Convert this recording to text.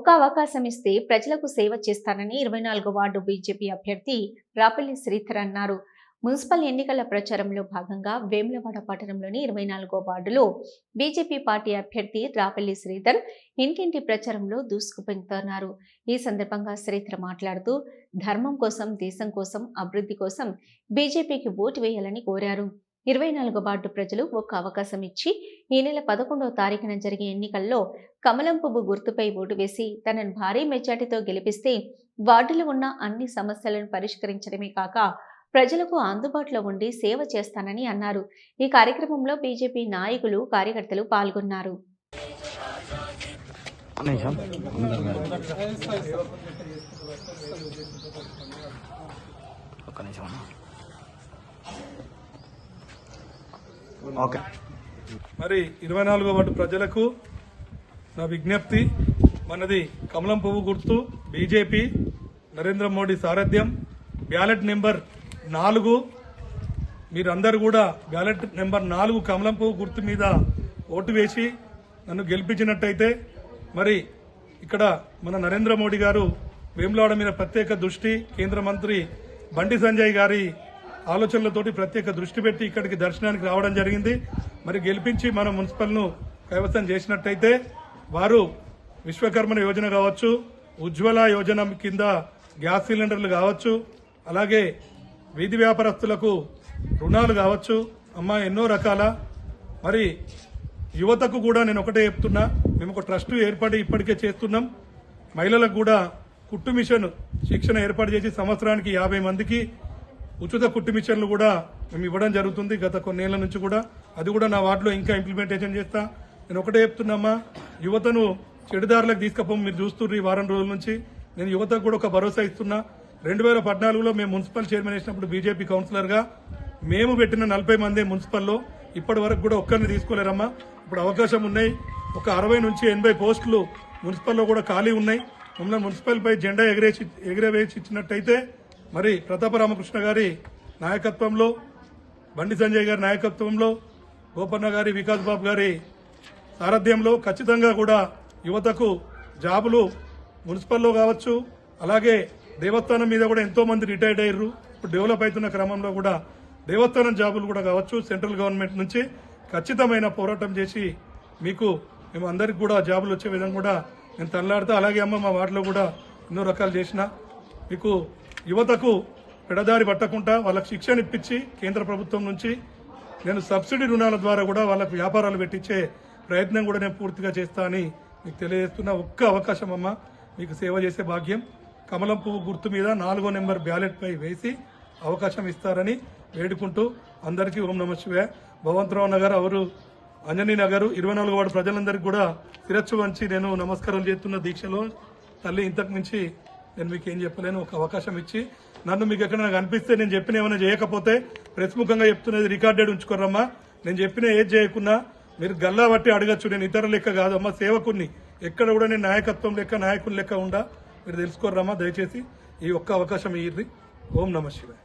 ఒక్క అవకాశం ఇస్తే ప్రజలకు సేవ చేస్తానని ఇరవై నాలుగో వార్డు బీజేపీ అభ్యర్థి రాపల్లి శ్రీధర్ అన్నారు. మున్సిపల్ ఎన్నికల ప్రచారంలో భాగంగా వేములవాడ పట్టణంలోని ఇరవై నాలుగో వార్డులో బీజేపీ పార్టీ అభ్యర్థి రాపల్లి శ్రీధర్ ఇంటింటి ప్రచారంలో దూసుకుపోతున్నారు ఈ సందర్భంగా శ్రీధర్ మాట్లాడుతూ ధర్మం కోసం దేశం కోసం అభివృద్ధి కోసం బీజేపీకి ఓటు వేయాలని కోరారు. ఇరవై నాలుగో వార్డు ప్రజలు ఒక్క అవకాశం ఇచ్చి ఈ నెల పదకొండవ తారీఖున జరిగే ఎన్నికల్లో కమలం పువ్వు గుర్తుపై ఓటు వేసి తనను భారీ మెజార్టీతో గెలిపిస్తే వార్డులో ఉన్న అన్ని సమస్యలను పరిష్కరించడమే కాక ప్రజలకు అందుబాటులో ఉండి సేవ చేస్తానని అన్నారు. ఈ కార్యక్రమంలో బీజేపీ నాయకులు కార్యకర్తలు పాల్గొన్నారు. ఒక్క నిమిషం ఓకే. మరి ఇరవై నాలుగో వార్డు ప్రజలకు నా విజ్ఞప్తి మనది కమలం పువ్వు గుర్తు బీజేపీ నరేంద్ర మోడీ సారథ్యం బ్యాలెట్ నెంబర్ నాలుగు. మీరందరూ కూడా బ్యాలెట్ నెంబర్ నాలుగు కమలం పువ్వు గుర్తు మీద ఓటు వేసి నన్ను గెలిపించినట్టయితే మరి ఇక్కడ మన నరేంద్ర మోడీ గారు వేములవాడ మీద ప్రత్యేక దృష్టి కేంద్ర మంత్రి బండి సంజయ్ గారి ఆలోచనలతోటి ప్రత్యేక దృష్టి పెట్టి ఇక్కడికి దర్శనానికి రావడం జరిగింది. మరి గెలిపించి మన మున్సిపల్ను కైవసం చేసినట్టయితే వారు విశ్వకర్మన యోజన కావచ్చు ఉజ్వల యోజన కింద గ్యాస్ సిలిండర్లు కావచ్చు అలాగే వీధి వ్యాపారస్తులకు రుణాలు కావచ్చు. అమ్మ ఎన్నో రకాల మరి యువతకు కూడా నేను ఒకటే చెప్తున్నా మేము ఒక ట్రస్ట్ ఏర్పాటు ఇప్పటికే చేస్తున్నాం. మహిళలకు కూడా కుట్టు మిషన్ శిక్షణ ఏర్పాటు చేసి సంవత్సరానికి యాభై మందికి ఉచిత కుట్టు మిషన్లు కూడా మేము ఇవ్వడం జరుగుతుంది. గత కొన్నేళ్ళ నుంచి కూడా అది కూడా నా వార్డులో ఇంకా ఇంప్లిమెంటేషన్ చేస్తా. నేను ఒకటే చెప్తున్నామ్మా యువతను చెడుదారులకు తీసుకపోం మీరు చూస్తున్నారు ఈ వారం రోజుల నుంచి. నేను యువతకు కూడా ఒక భరోసా ఇస్తున్నా. రెండు వేల పద్నాలుగులో మేము మున్సిపల్ చైర్మన్ వేసినప్పుడు బీజేపీ కౌన్సిలర్గా మేము పెట్టిన నలభై మంది మున్సిపల్లో. ఇప్పటి వరకు కూడా ఒక్కరిని తీసుకోలేరమ్మా. ఇప్పుడు అవకాశం ఉన్నాయి. ఒక అరవై నుంచి ఎనభై పోస్టులు మున్సిపల్లో కూడా ఖాళీ ఉన్నాయి. మమ్మల్ని మున్సిపల్పై జెండా ఎగరేసి ఎగరవేసి ఇచ్చినట్టయితే మరి ప్రతాప రామకృష్ణ గారి నాయకత్వంలో బండి సంజయ్ గారి నాయకత్వంలో గోపన్న గారి వికాస్ బాబు గారి సారథ్యంలో ఖచ్చితంగా కూడా యువతకు జాబులు మున్సిపల్లో కావచ్చు అలాగే దేవస్థానం మీద కూడా ఎంతో మంది రిటైర్డ్ అయ్యారు. ఇప్పుడు డెవలప్ అవుతున్న క్రమంలో కూడా దేవస్థానం జాబులు కూడా కావచ్చు సెంట్రల్ గవర్నమెంట్ నుంచి ఖచ్చితమైన పోరాటం చేసి మీకు మేము అందరికి కూడా జాబులు వచ్చే విధంగా కూడా నేను తనలాడుతూ అలాగే అమ్మ మా వాటిలో కూడా ఎన్నో రకాలు చేసిన. మీకు యువతకు పెడదారి పట్టకుండా వాళ్ళకి శిక్షణ ఇప్పించి కేంద్ర ప్రభుత్వం నుంచి నేను సబ్సిడీ రుణాల ద్వారా కూడా వాళ్ళకు వ్యాపారాలు పెట్టించే ప్రయత్నం కూడా నేను పూర్తిగా చేస్తా అని మీకు తెలియజేస్తున్న ఒక్క అవకాశం అమ్మ మీకు సేవ చేసే భాగ్యం. కమలం పువ్వు గుర్తు మీద నాలుగో నెంబర్ బ్యాలెట్పై వేసి అవకాశం ఇస్తారని వేడుకుంటూ అందరికీ ఓం నమ శివాయ. భగవంతరావు నగర్ అవరు అంజనీ నగరు ఇరవై నాలుగు వాడు ప్రజలందరికీ కూడా శిరస్సు వంచి నేను నమస్కారం చేస్తున్న దీక్షలో తల్లి ఇంతకు మించి నేను మీకు ఏం చెప్పలేను ఒక అవకాశం ఇచ్చి. నన్ను మీకు ఎక్కడ నాకు అనిపిస్తే నేను చెప్పిన ఏమైనా చేయకపోతే ప్రతిముఖంగా చెప్తున్నది రికార్డెడ్ ఉంచుకోరమ్మా నేను చెప్పిన ఏది చేయకున్నా మీరు గల్లా బట్టి అడగచ్చు. నేను ఇతర లెక్క కాదమ్మా సేవకుని ఎక్కడ కూడా నేను నాయకత్వం లెక్క నాయకుని లెక్క ఉండా. మీరు తెలుసుకోరమ్మా దయచేసి ఈ ఒక్క అవకాశం ఇయ్యి ఓం నమ శివాయ.